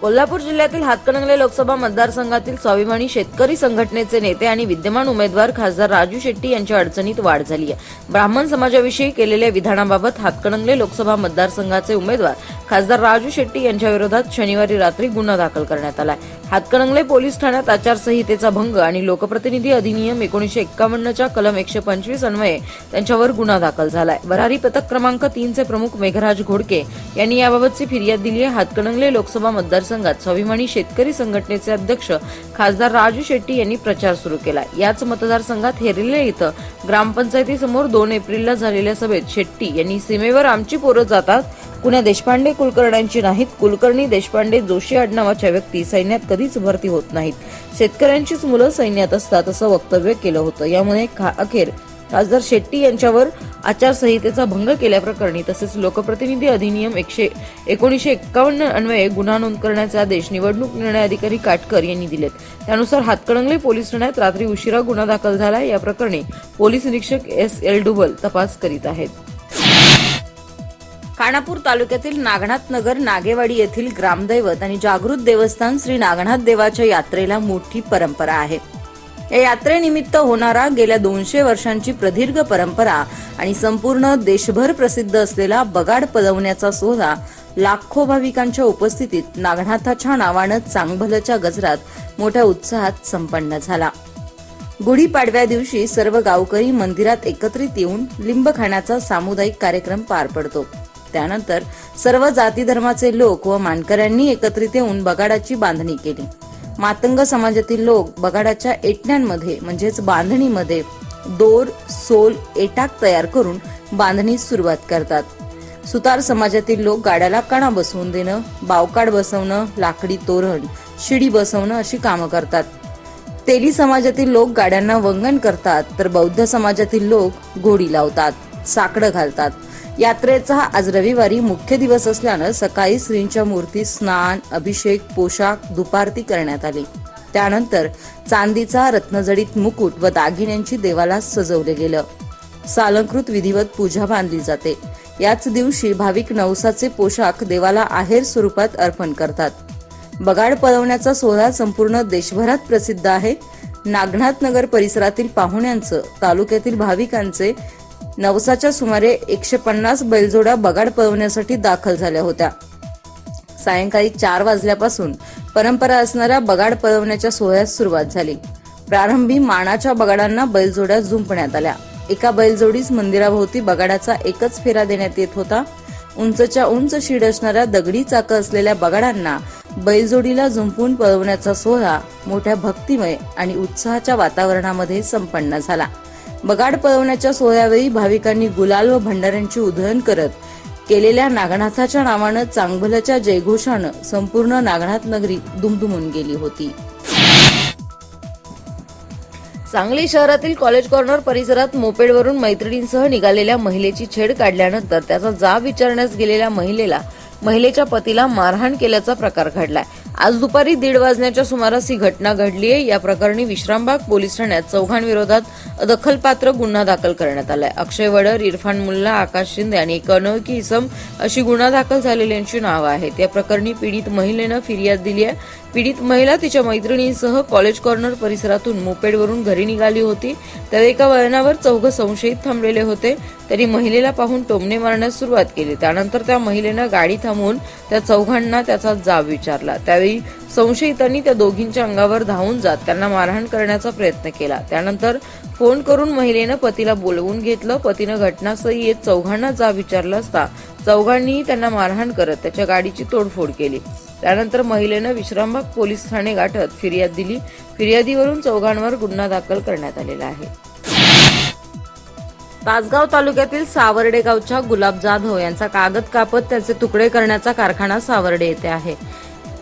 कोल्हापूर जिल्ह्यातील हातकणंगले लोकसभा मतदारसंघातील स्वाभिमानी शेतकरी संघटनेचे नेते आणि विद्यमान उमेदवार खासदार राजू शेट्टी यांच्या अडचणीत वाढ झाली आहे. ब्राह्मण समाजाविषयी केलेल्या विधानाबाबत हातकणंगले लोकसभा मतदारसंघाचे उमेदवार खासदार राजू शेट्टी यांच्या विरोधात शनिवारी रात्री गुन्हा दाखल करण्यात आलाय हातकणंगले पोलीस ठाण्यात आचारसंहितेचा भंग आणि लोकप्रतिनिधी अधिनियम एकोणीशे एक्कावन्नच्या कलम एकशे पंचवीस अन्वये त्यांच्यावर गुन्हा दाखल झालाय. भरारी पथक क्रमांक तीनचे प्रमुख मेघराज घोडके यांनी याबाबतची फिर्याद दिली आहे. हातकणंगले लोकसभा मतदार मतदारसंघात स्वाभिमानी शेतकरी संघटनेचे अध्यक्ष खासदार राजू शेट्टी यांनी प्रचार सुरू केला. याच मतदारसंघात हेरिले इथं ग्रामपंचायतीसमोर दोन एप्रिलला झालेल्या सभेत शेट्टी यांनी सीमेवर आमची पोरं जातात. कुण्या देशपांडे कुलकर्ण्यांची नाहीत. कुलकर्णी देशपांडे जोशी आडनावाच्या व्यक्ती सैन्यात कधीच भरती होत नाहीत. शेतकऱ्यांचीच मुलं सैन्यात असतात असं वक्तव्य केलं होतं. यामुळे अखेर खासदार शेट्टी यांच्यावर आचारसंहितेचा भंग केल्याप्रकरणी तसेच लोकप्रतिनिधी अधिनियम एकशे एकोणीशे एक्कावन्न अन्वये गुन्हा नोंद करण्याचे आदेश निवडणूक निर्णय अधिकारी काटकर यांनी दिलेत. त्यानुसार हातकणंगले पोलीस ठाण्यात रात्री उशिरा गुन्हा दाखल झाला. या प्रकरणी पोलीस निरीक्षक एस एल डुबल तपास करीत आहेत. खानापूर तालुक्यातील नागनाथ नगर नागेवाडी येथील ग्रामदैवत आणि जागृत देवस्थान श्री नागनाथ देवाच्या यात्रेला मोठी परंपरा आहे. या यात्रेनिमित्त होणारा गेल्या दोनशे वर्षांची प्रदीर्घ परंपरा आणि संपूर्ण देशभर प्रसिद्ध असलेला बगाड पदवण्याचा सोहळा लाखो भाविकांच्या उपस्थितीत नागनाथाच्या नावानं चांगभलच्या गजरात मोठ्या उत्साहात संपन्न झाला. गुढीपाडव्या दिवशी सर्व गावकरी मंदिरात एकत्रित येऊन लिंब खाण्याचा सामुदायिक कार्यक्रम पार पडतो. त्यानंतर सर्व जाती धर्माचे लोक व मानकऱ्यांनी एकत्रित येऊन बगाडाची बांधणी केली. मातंग समाजातील लोक बगाडाच्या एटण्यांमध्ये म्हणजेच बांधणीमध्ये दोर सोल एटाक तयार करून बांधणीस सुरुवात करतात. सुतार समाजातील लोक गाड्याला कणा बसवून देणं बावकाड बसवणं लाकडी तोरण शिडी बसवणं अशी कामं करतात. तेली समाजातील लोक गाड्यांना वंगण करतात तर बौद्ध समाजातील लोक घोडी लावतात साकडं घालतात. यात्रेचा आज रविवारी मुख्य दिवस असल्यानं सकाळी श्रींच्या मूर्ती स्नान अभिषेक पोशाख दुपारती करण्यात आली. त्यानंतर चांदीचा रत्नजडीत मुकुट व दागिन्यांची देवाला सजवले गेलं. सालंकृत विधिवत पूजा बांधली जाते. याच दिवशी भाविक नवसाचे पोशाख देवाला आहेर स्वरूपात अर्पण करतात. बगाड पळवण्याचा सोहळा संपूर्ण देशभरात प्रसिद्ध आहे. नागनाथ नगर परिसरातील पाहुण्यांचं तालुक्यातील भाविकांचे नवसाच्या सुमारे एकशे पन्नास बैलजोड्या बगाड पळवण्यासाठी दाखल झाल्या होत्या. सायंकाळी चार वाजल्यापासून परंपरा असणाऱ्या बगाड पळवण्याच्या सोहळ्यास सुरुवात झाली. प्रारंभी मानाच्या बगाडांना बैलजोड्या जुंपण्यात आल्या. एका बैलजोडीस मंदिराभोवती बगाडाचा एकच फेरा देण्यात येत होता. उंचच्या उंच शीड असणाऱ्या दगडी चाकं असलेल्या बगाडांना बैलजोडीला जुंपून पळवण्याचा सोहळा मोठ्या भक्तिमय आणि उत्साहाच्या वातावरणामध्ये संपन्न झाला. बगाड पळवण्याच्या सोहळ्यावेळी भाविकांनी गुलाल व भंडाऱ्यांची उधळण करत केलेल्या नागनाथाच्या नावानं चांगभलच्या जयघोषानं संपूर्ण नागनाथ नगरी दुमदुमून गेली होती. सांगली शहरातील कॉलेज कॉर्नर परिसरात मोपेडवरून मैत्रिणींसह निघालेल्या महिलेची छेड काढल्यानंतर त्याचा जाब विचारण्यास गेलेल्या महिलेला महिलेच्या पतीला मारहाण केल्याचा प्रकार घडलाय. आज दुपारी दीड वाजण्याच्या सुमारास ही घटना घडली आहे. या प्रकरणी विश्रामबाग पोलीस ठाण्यात चौघांविरोधात दखलपात्र गुन्हा दाखल करण्यात आलाय. अक्षय वडर इरफान मुल्ला आकाश शिंदे आणि एक अनोळखी इसम अशी गुन्हा दाखल झालेल्यांची नावं आहेत. या प्रकरणी पीडित महिलेनं फिर्याद दिली आहे. पीडित महिला तिच्या मैत्रिणींसह कॉलेज कॉर्नर परिसरातून मोपेडवरून घरी निघाली होती. त्यावेळी एका वळणावर चौघ संशयित थांबलेले होते. त्यांनी महिलेला पाहून टोमणे मारण्यास सुरुवात केली. त्यानंतर त्या महिलेनं गाडी थांबवून त्या चौघांना त्याचा जाब विचारला. त्यावेळी संशयितांनी त्या दोघींच्या अंगावर धावून जात त्यांना मारहाण करण्याचा प्रयत्न केला. त्यानंतर फोन करून महिलेनं पतीला बोलवून घेतलं. पतीनं घटनास्थळी येत चौघांना जाब विचारला असता चौघांनीही त्यांना मारहाण करत त्याच्या गाडीची तोडफोड केली. त्यानंतर महिलेनं विश्रामबाग पोलीस ठाणे गाठत फिर्याद दिली. फिर्यादीवरून चौघांवर गुन्हा दाखल करण्यात आलेला आहे. तासगाव तालुक्यातील सावर्डे गावच्या गुलाब जाधव यांचा कागद कापत त्याचे तुकडे करण्याचा कारखाना सावर्डे येथे आहे.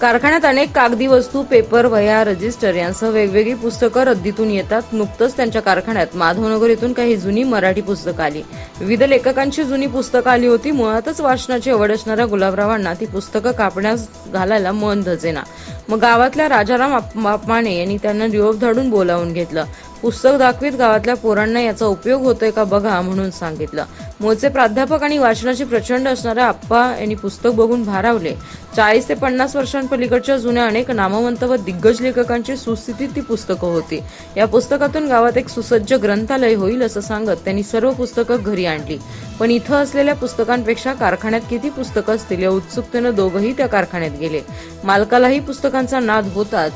कारखान्यात अनेक कागदी वस्तू पेपर वह्या रजिस्टर यांसह वेगवेगळी पुस्तकं रद्दीतून येतात. नुकतंच त्यांच्या कारखान्यात माधवनगर येथून काही जुनी मराठी पुस्तकं आली. विविध लेखकांची जुनी पुस्तकं आली होती. मुळातच वाचनाची आवड असणाऱ्या गुलाबरावांना ती पुस्तकं कापण्यास घालायला मन धजेना. मग गावातल्या राजाराम आप- माने यांनी त्यांना निरोप धाडून बोलावून घेतलं. पुस्तक दाखवीत गावातल्या पोरांना याचा उपयोग होतोय का बघा म्हणून सांगितलं. मूळचे प्राध्यापक आणि वाचनाची प्रचंड असणाऱ्या आप्पा यांनी पुस्तक बघून भारावले. चाळीस ते पन्नास वर्षांपलीकडच्या जुन्या अनेक नामवंत व दिग्गज लेखकांची सुस्थितीत ती पुस्तकं होती. या पुस्तकातून गावात एक सुसज्ज ग्रंथालय होईल असं सांगत त्यांनी सर्व पुस्तकं घरी आणली. पण इथं असलेल्या पुस्तकांपेक्षा कारखान्यात किती पुस्तकं असतील या उत्सुकतेनं दोघंही त्या कारखान्यात गेले. मालकालाही पुस्तकांचा नाद होताच.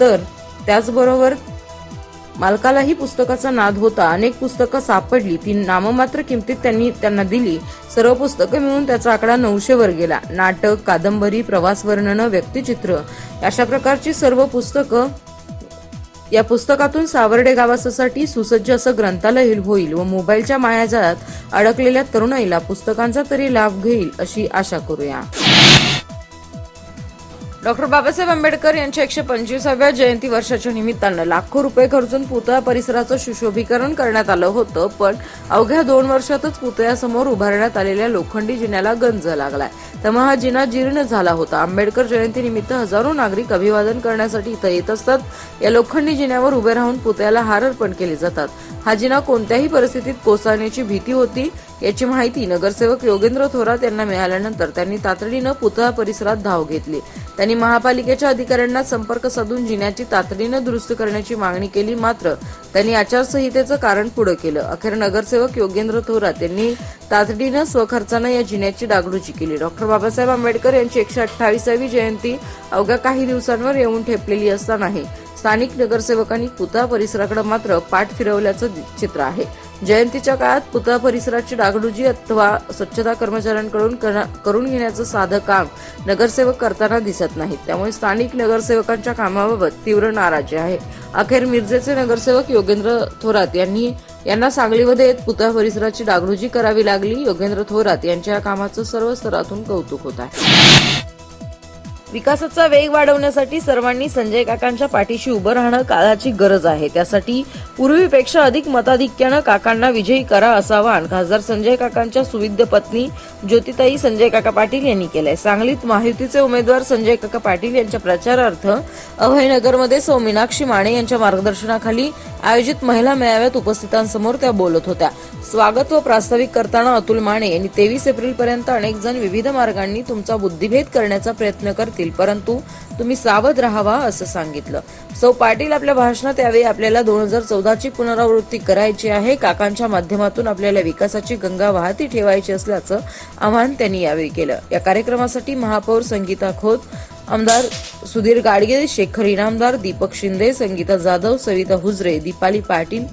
तर त्याचबरोबर मालकालाही पुस्तकाचा नाद होता. अनेक पुस्तकं सापडली. ती नाममात्र किमतीत त्यांनी त्यांना दिली. सर्व पुस्तकं मिळून त्याचा आकडा नऊशे वर गेला. नाटक कादंबरी प्रवास वर्णनं व्यक्तिचित्र अशा प्रकारची सर्व पुस्तकं या पुस्तकातून सावर्डे गावासाठी सुसज्ज असं ग्रंथालय होईल व मोबाईलच्या मायाजाळात अडकलेल्या तरुणाईला पुस्तकांचा तरी लाभ घेईल अशी आशा करूया. डॉक्टर बाबासाहेब आंबेडकर यांच्या एकशे पंचवीसाव्या जयंती वर्षाच्या निमित्तानं लाखो रुपये खर्चून पुतळा परिसराचं सुशोभीकरण करण्यात आलं होतं पण अवघ्या दोन वर्षातच पुतळ्यासमोर उभारण्यात आलेल्या लोखंडी जिन्याला गंज लागलाय. त्यामुळे हा जिना जीर्ण झाला होता. आंबेडकर जयंती निमित्त हजारो नागरिक अभिवादन करण्यासाठी इथं येत असतात. या लोखंडी जिन्यावर उभे राहून पुतळ्याला हार अर्पण केले जातात. हा जिना कोणत्याही परिस्थितीत कोसळण्याची भीती होती याची माहिती नगरसेवक योगेंद्र थोरात यांना मिळाल्यानंतर त्यांनी तातडीनं पुतळा परिसरात धाव घेतली. त्यांनी महापालिकेच्या अधिकाऱ्यांना संपर्क साधून जिन्याची तातडीनं दुरुस्त करण्याची मागणी केली मात्र त्यांनी आचारसंहितेचं कारण पुढे केलं. अखेर नगरसेवक योगेंद्र थोरात यांनी तातडीनं स्वखर्चानं या जिन्याची डागडुजी केली. डॉक्टर बाबासाहेब आंबेडकर यांची एकशे अठ्ठावीसावी जयंती अवघ्या काही दिवसांवर येऊन ठेपलेली असतानाही स्थानिक नगरसेवकांनी पुतळा परिसराकडे मात्र पाठ फिरवल्याचं चित्र आहे. जयंतीच्या काळात पुतळा परिसराची डागडुजी अथवा स्वच्छता कर्मचाऱ्यांकडून करून घेण्याचं साधं काम नगरसेवक करताना दिसत नाहीत. त्यामुळे स्थानिक नगरसेवकांच्या कामाबाबत तीव्र नाराजी आहे. अखेर मिरजेचे नगरसेवक योगेंद्र थोरात यांनी यांना सांगलीमध्ये येत पुतळा परिसराची डागडुजी करावी लागली. योगेंद्र थोरात यांच्या या कामाचं सर्व स्तरातून कौतुक होत आहे. विकासाचा वेग वाढवण्यासाठी सर्वांनी संजय काकांच्या पाठीशी उभं राहणं काळाची गरज आहे. त्यासाठी पूर्वीपेक्षा अधिक मताधिक्यानं काकांना विजयी करा असं आवाहन खासदार संजय काकांच्या सुविद्य पत्नी ज्योतिताई संजय काका पाटील यांनी केलंय. सांगलीत महायुतीचे उमेदवार संजय काका पाटील यांच्या प्रचारार्थ अभयनगरमध्ये सौ मीनाक्षी माने यांच्या मार्गदर्शनाखाली आयोजित महिला मेळाव्यात उपस्थितांसमोर त्या बोलत होत्या. स्वागत व प्रास्ताविक करताना अतुल माने यांनी तेवीस एप्रिल पर्यंत अनेक जण विविध मार्गांनी तुमचा बुद्धिभेद करण्याचा प्रयत्न करतील. परंतु तुम्ही सावध राहावा असं सांगितलं. सौ पाटील आपल्या भाषणात यावेळी आपल्याला दोन हजार चौदाची पुनरावृत्ती करायची आहे. काकांच्या माध्यमातून आपल्याला विकासाची गंगा वाहती ठेवायची असल्याचं आवाहन त्यांनी यावेळी केलं. या कार्यक्रमासाठी महापौर संगीता खोत आमदार सुधीर गाडगे शेखर इनामदार दीपक शिंदे संगीता जाधव सविता हुजरे दीपाली पाटील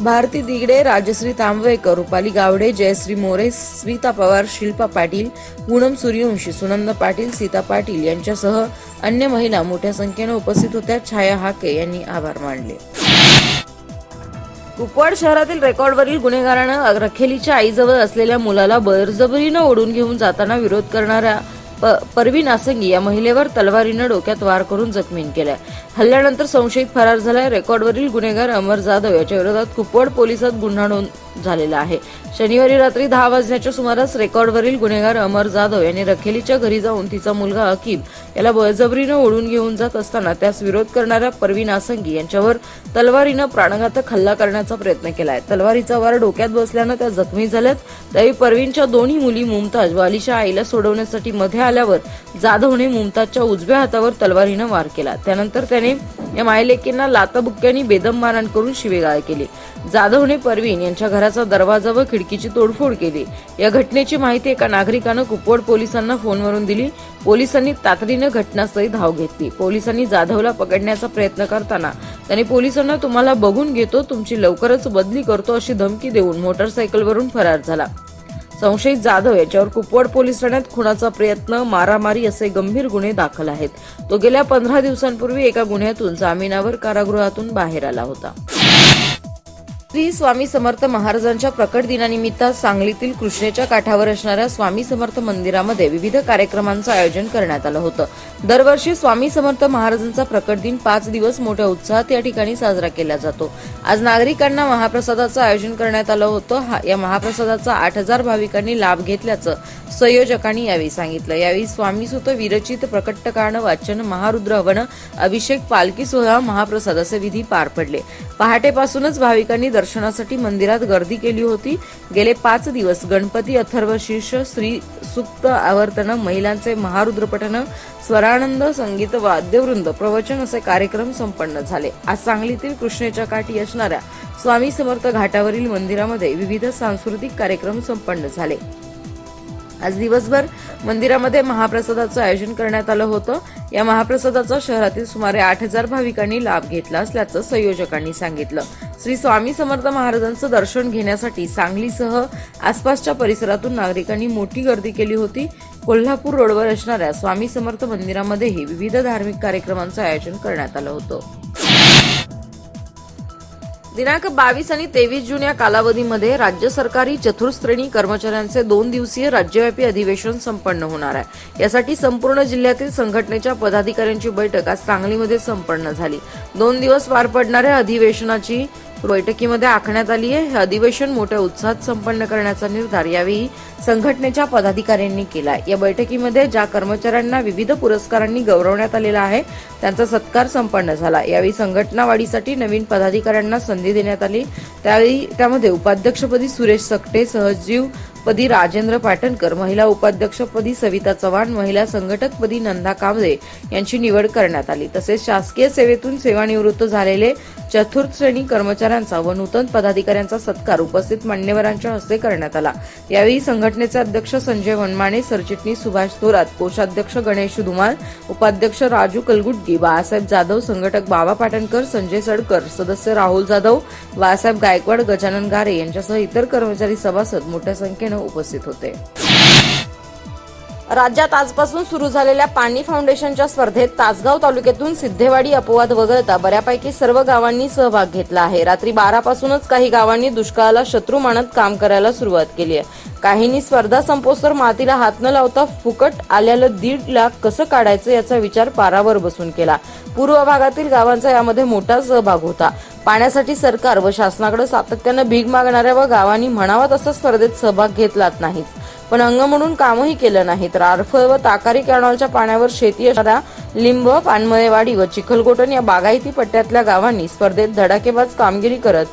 भारती दिगडे राजश्री तांबवेकर रुपाली गावडे जयश्री मोरे स्मिता पवार शिल्पा पाटील पूनम सूर्यवंशी सुनंद पाटील सीता पाटील यांच्यासह अन्य महिला मोठ्या संख्येने उपस्थित होत्या. छाया हाके यांनी आभार मानले. कुपवाड शहरातील रेकॉर्डवरील गुन्हेगारानं रखेलीच्या आईजवळ असलेल्या मुलाला बळजबरीनं ओढून घेऊन जाताना विरोध करणाऱ्या प- परवीन आसंगी या महिलेवर तलवारीनं डोक्यात वार करून जखमी केल्या. हल्ल्यानंतर संशयित फरार झालाय. रेकॉर्डवरील गुन्हेगार अमर जाधव याच्या विरोधात कुपवाड पोलिसात गुन्हा नोंद झालेला आहे. शनिवारी रात्री दहा वाजण्याच्या सुमारास रेकॉर्डवरील गुन्हेगार अमर जाधव यांनी रखेलीच्या घरी जाऊन तिचा मुलगा अकीब याला बळजबरीनं ओढून घेऊन जात असताना त्यास विरोध करणाऱ्या परवीन आसंगी यांच्यावर तलवारीनं प्राणघातक हल्ला करण्याचा प्रयत्न केलाय. तलवारीचा वार डोक्यात बसल्यानं त्या जखमी झाल्यात. त्यावेळी परवीनच्या दोन्ही मुली मुमताज व अलिशा आईला सोडवण्यासाठी मध्ये आल्यावर जाधवने मुमताजच्या उजव्या हातावर तलवारीनं वार केला. त्यानंतर त्याने या मायलेकींना लाताबुक्क्यांनी बेदम मारहाण करून शिवेगाळ केली. जाधवने परवीन यांच्या घराचा दरवाजा व खिडकीची तोडफोड केली. या घटनेची माहिती एका नागरिकानं कुपवड पोलिसांना फोनवरून दिली. पोलिसांनी तातडीनं घटनास्थळी धाव घेतली. पोलिसांनी जाधवला पकडण्याचा प्रयत्न करताना त्यांनी पोलिसांना तुम्हाला बघून घेतो तुमची लवकरच बदली करतो अशी धमकी देऊन मोटरसायकलवरून फरार झाला. संशयित जाधव याच्यावर कुपवाड पोलीस ठाण्यात खुनाचा प्रयत्न मारामारी असे गंभीर गुन्हे दाखल आहेत. तो गेल्या पंधरा दिवसांपूर्वी एका गुन्ह्यातून जामिनावर कारागृहातून बाहेर आला होता. श्री स्वामी समर्थ महाराजांच्या प्रकट दिनानिमित्त सांगलीतील कृष्णेच्या काठावर असणाऱ्या स्वामी समर्थ मंदिरामध्ये विविध कार्यक्रमांचं आयोजन करण्यात आलं होतं. दरवर्षी स्वामी समर्थ महाराजांचा प्रकट दिन पाच दिवस मोठ्या उत्साहात या ठिकाणी साजरा केला जातो. आज नागरिकांना महाप्रसादाचं आयोजन करण्यात आलं होतं. हा- या महाप्रसादाचा आठ हजार भाविकांनी लाभ घेतल्याचं संयोजकांनी यावेळी सांगितलं. यावेळी स्वामी सुत विरचित प्रकटकांड वाचन महारुद्र हवन अभिषेक पालखी सोहळा महाप्रसाद असे विधी पार पडले. पहाटेपासूनच भाविकांनी दर्शनासाठी मंदिरात गर्दी केली होती. गेले पाच दिवस गणपती अथर्व शीर्ष श्री सुप्त आवर्तन महिलांचे महारुद्रपठन स्वरानंद संगीत वाद्यवृंद प्रवचन असे कार्यक्रम संपन्न झाले. आज सांगलीतील कृष्णेच्या काठी असणाऱ्या स्वामी समर्थ घाटावरील मंदिरामध्ये विविध सांस्कृतिक कार्यक्रम संपन्न झाले. आज दिवसभर मंदिरामध्ये महाप्रसादाचं आयोजन करण्यात आलं होतं. या महाप्रसादाचा शहरातील सुमारे आठ हजार भाविकांनी लाभ घेतला असल्याचं संयोजकांनी सांगितलं. श्री स्वामी समर्थ महाराजांचं दर्शन घेण्यासाठी सांगलीसह आसपासच्या परिसरातून नागरिकांनी मोठी गर्दी केली होती. कोल्हापूर रोडवर असणाऱ्या स्वामी समर्थ मंदिरामध्येही विविध धार्मिक कार्यक्रमांचं आयोजन करण्यात आलं होतं. दिनांक बावीस आणि तेवीस जून या कालावधीमध्ये राज्य सरकारी चतुर्श्रेणी कर्मचाऱ्यांचे दोन दिवसीय राज्यव्यापी अधिवेशन संपन्न होणार आहे. यासाठी संपूर्ण जिल्ह्यातील संघटनेच्या पदाधिकाऱ्यांची बैठक आज सांगलीमध्ये संपन्न झाली. दोन दिवस पार पडणाऱ्या अधिवेशनाची बैठकीमध्ये आखण्यात आली आहे. हे अधिवेशन मोठ्या उत्साहात संपन्न करण्याचा निर्धार यावेळी संघटनेच्या पदाधिकाऱ्यांनी केला या बैठकीमध्ये ज्या कर्मचाऱ्यांना विविध पुरस्कारांनी गौरवण्यात आलेला आहे त्यांचा सत्कार संपन्न झाला. यावेळी संघटना वाढीसाठी नवीन पदाधिकाऱ्यांना संधी देण्यात आली. त्यावेळी त्यामध्ये उपाध्यक्षपदी सुरेश सकटे सहजीव पदी राजेंद्र पाटणकर महिला उपाध्यक्षपदी सविता चव्हाण महिला संघटकपदी नंदा कांबळे यांची निवड करण्यात आली. तसेच शासकीय सेवेतून सेवानिवृत्त झालेले चतुर्थ श्रेणी कर्मचाऱ्यांचा व नूतन पदाधिकाऱ्यांचा सत्कार उपस्थित मान्यवरांच्या हस्ते करण्यात आला. यावेळी संघटनेचे अध्यक्ष संजय वनमाने सरचिटणीस सुभाष थोरात कोषाध्यक्ष गणेश धुमाळ उपाध्यक्ष राजू कलगुटगी बाळासाहेब जाधव संघटक बाबा पाटणकर संजय सडकर सदस्य राहुल जाधव बाळासाहेब गायकवाड गजानन गारे यांच्यासह इतर कर्मचारी सभासद मोठ्या संख्येनं उपस्थित होते. राज्यात आजपासून सुरू झालेल्या पाणी फाउंडेशनच्या स्पर्धेत तासगाव तालुक्यातून सिद्धेवाडी अपवाद वगळता बऱ्यापैकी सर्व गावांनी सहभाग घेतला आहे. रात्री बारा पासूनच काही गावांनी दुष्काळाला शत्रू मानत काम करायला सुरुवात केली आहे. काहींनी स्पर्धा संपोस्तर मातीला हात न लावता फुकट आल्याला दीड लाख कसं काढायचं याचा विचार पारावर बसून केला. पूर्व भागातील गावांचा यामध्ये मोठा सहभाग होता. पाण्यासाठी सरकार व शासनाकडे सातत्यानं भीक मागणाऱ्या व गावांनी म्हणावा तसा स्पर्धेत सहभाग घेतलाच नाहीत. पण अंग म्हणून कामही केलं नाही तर आरफळ व ताकारी कॅनॉलच्या पाण्यावर शेती असणाऱ्या लिंब पानमळेवाडी व चिखलगोटन या बागायती पट्ट्यातल्या गावांनी स्पर्धेत धडाकेबाज कामगिरी करत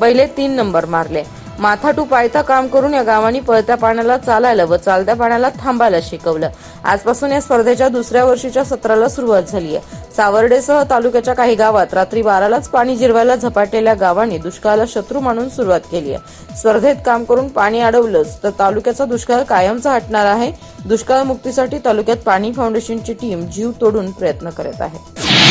पहिले तीन नंबर मारले. माथा टू पायथा काम करून या गावांनी पळत्या पाण्याला चालायला व चालत्या पाण्याला थांबायला शिकवलं. आजपासून या स्पर्धेच्या दुसऱ्या वर्षीच्या सत्राला सुरुवात झाली आहे. सावर्डेसह तालुक्याच्या काही गावात रात्री बारालाच पाणी जिरवायला झपाटलेल्या गावांनी दुष्काळाला शत्रू मानून सुरुवात केली आहे. स्पर्धेत काम करून पाणी अडवलंच तर तालुक्याचा दुष्काळ कायमचा हटणार आहे. दुष्काळ मुक्तीसाठी तालुक्यात पाणी फाउंडेशनची टीम जीव तोडून प्रयत्न करत आहे.